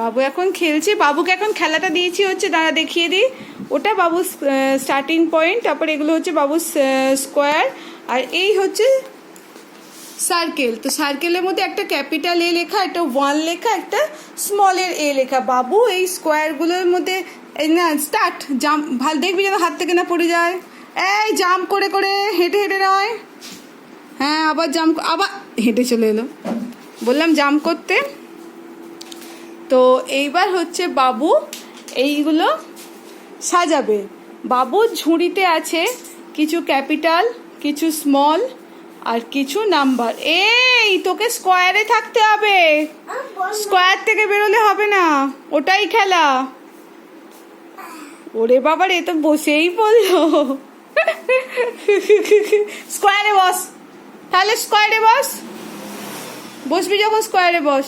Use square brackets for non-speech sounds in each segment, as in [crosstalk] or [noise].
বাবা এখন খেলছে। বাবুকে এখন খেলাটা দিয়েছি হচ্ছে, দাঁড়া দেখিয়ে দিই। ওটা বাবু স্টার্টিং পয়েন্ট তারপর এগুলো হচ্ছে বাবু স্কোয়ার আর এই হচ্ছে সার্কেল তো সার্কেলের মধ্যে একটা ক্যাপিটাল এ লেখা, একটা ওয়ান লেখা, একটা স্মলের এ লেখা। বাবু এই স্কোয়ারগুলোর মধ্যে না স্টার্ট জাম্প ভালো, দেখবি যেন হাত থেকে না পড়ে যায়। এই জাম্প করে করে, হেঁটে হেঁটে নয়। হ্যাঁ আবার জাম্প আবার হেঁটে চলে এলো। বললাম জাম্প করতে? তো এইবার হচ্ছে বাবু এইগুলো সাজাবে। বাবুর ঝুড়িতে আছে কিছু ক্যাপিটাল, কিছু স্মল আর কিছু নাম্বার। এই, তোকে স্কোয়ারে থাকতে হবে। স্কোয়ার থেকে বেরোলে হবে না। ওটাই খেলা। ওরে বাবা রে তো বসেই পড়ল। [laughs] স্কোয়ারে বস। তাহলে স্কোয়ারে বস। বসবি যখন স্কোয়ারে বস।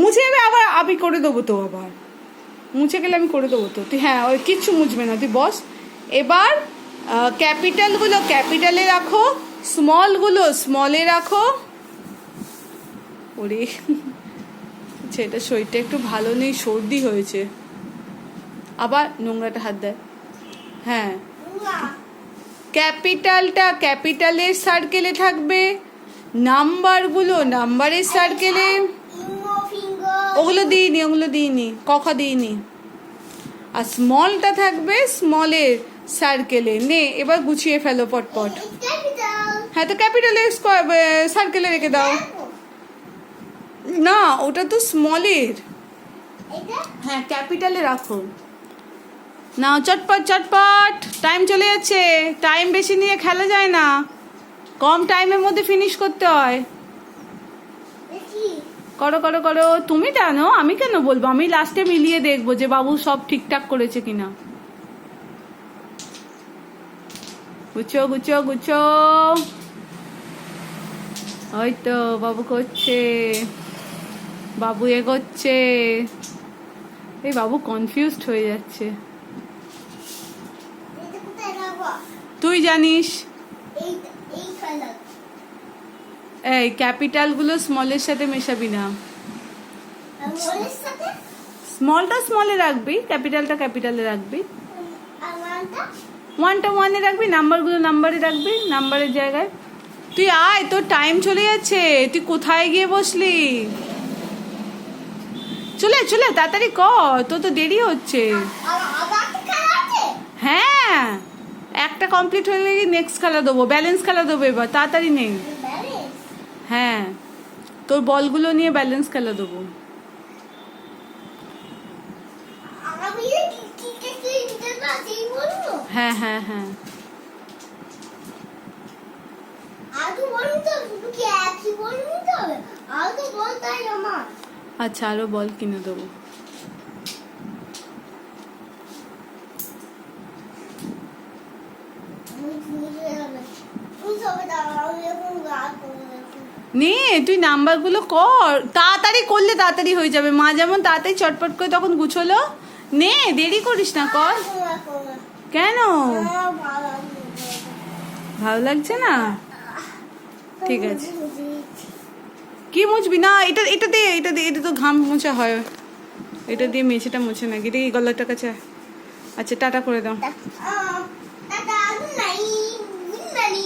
মুছে যাবে, আবার আমি করে দেবো তো আবার। মুছে গেলে আমি করে দেবো তো। তুই হ্যাঁ ওই কিচ্ছু মুছবে না। তুই বস। এবার ক্যাপিটালগুলো, ক্যাপিটালে রাখো। স্মলগুলো, স্মলে রাখো। ওরে ছেলেটা শরীরটা একটু ভালো নেই, সর্দি হয়েছে। আবার নোংরাটা হাত দেয়। হ্যাঁ। ক্যাপিটালটা ক্যাপিটালের সার্কেলে থাকবে। নাম্বারগুলো নাম্বারের সার্কেলে ওগুলো দিইনি ওগুলো দিইনি কখ দিইনি। আর স্মলটা থাকবে স্মলের সার্কেলে নে, এবার গুছিয়ে ফেলো পটপট। হ্যাঁ তো ক্যাপিটালে সার্কেলে রেখে দাও। না, ওটা তো স্মলের হ্যাঁ ক্যাপিটালে রাখো। নাও চটপট চটপট। টাইম চলে যাচ্ছে। টাইম বেশি নিয়ে খেলা যায় না। কম টাইমের মধ্যে ফিনিশ করতে হয়। করো করো করো। তুমি জানো আমি কেন বলব? আমি লাস্টে মিলিয়ে দেখব যে বাবু সব ঠিকঠাক করেছে কিনা। গুছো গুছো গুছো। ওই তো বাবু করছে। বাবু এগোচ্ছে। এই বাবু কনফিউজড হয়ে যাচ্ছে। তুই জানিস? এই এই ক্যাপিটালগুলো স্মলের সাথে মেশাবি না। স্মলটা স্মলে রাখবি ক্যাপিটালটা ক্যাপিটালে রাখবি। ওয়ানটা ওয়ানে রাখবি নাম্বারগুলো নাম্বারে রাখবি নাম্বারের জায়গায়। তুই আয় তোর টাইম চলে যাচ্ছে তুই কোথায় গিয়ে বসলি? চলে চলে তাড়াতাড়ি কর তোর তো দেরি হচ্ছে। হ্যাঁ। একটা কমপ্লিট হয়ে গেলে নেক্সট খেলা দেবো ব্যালেন্স খেলা দেবো এবার, তাড়াতাড়ি নেই। হ্যাঁ তোর বলগুলো নিয়ে ব্যালেন্স খেলা দেবো। হ্যাঁ হ্যাঁ হ্যাঁ। আচ্ছা আরও বল কিনে দেবো আমি ভুলে যাবে তুমি সবে দাঁড়াও আমি এখন রাত করে রাখি। নে, তুই নাম্বারগুলো কর। তাড়াতাড়ি করলে তাড়াতাড়ি হয়ে যাবে। মা যেমন তাড়াতাড়ি চটপট করে তখন গুছোলো। নে, দেরি করিস না, কর। কেন? ভালো লাগছে না। ঠিক আছে। কি মুছবি? না, এটা এটা দিয়ে এটা দিয়ে এটা তো ঘাম মোছা হয়। এটা দিয়ে মেঝেটা মুছে না কি গলাটা কাছে আচ্ছা টাটা করে দাও।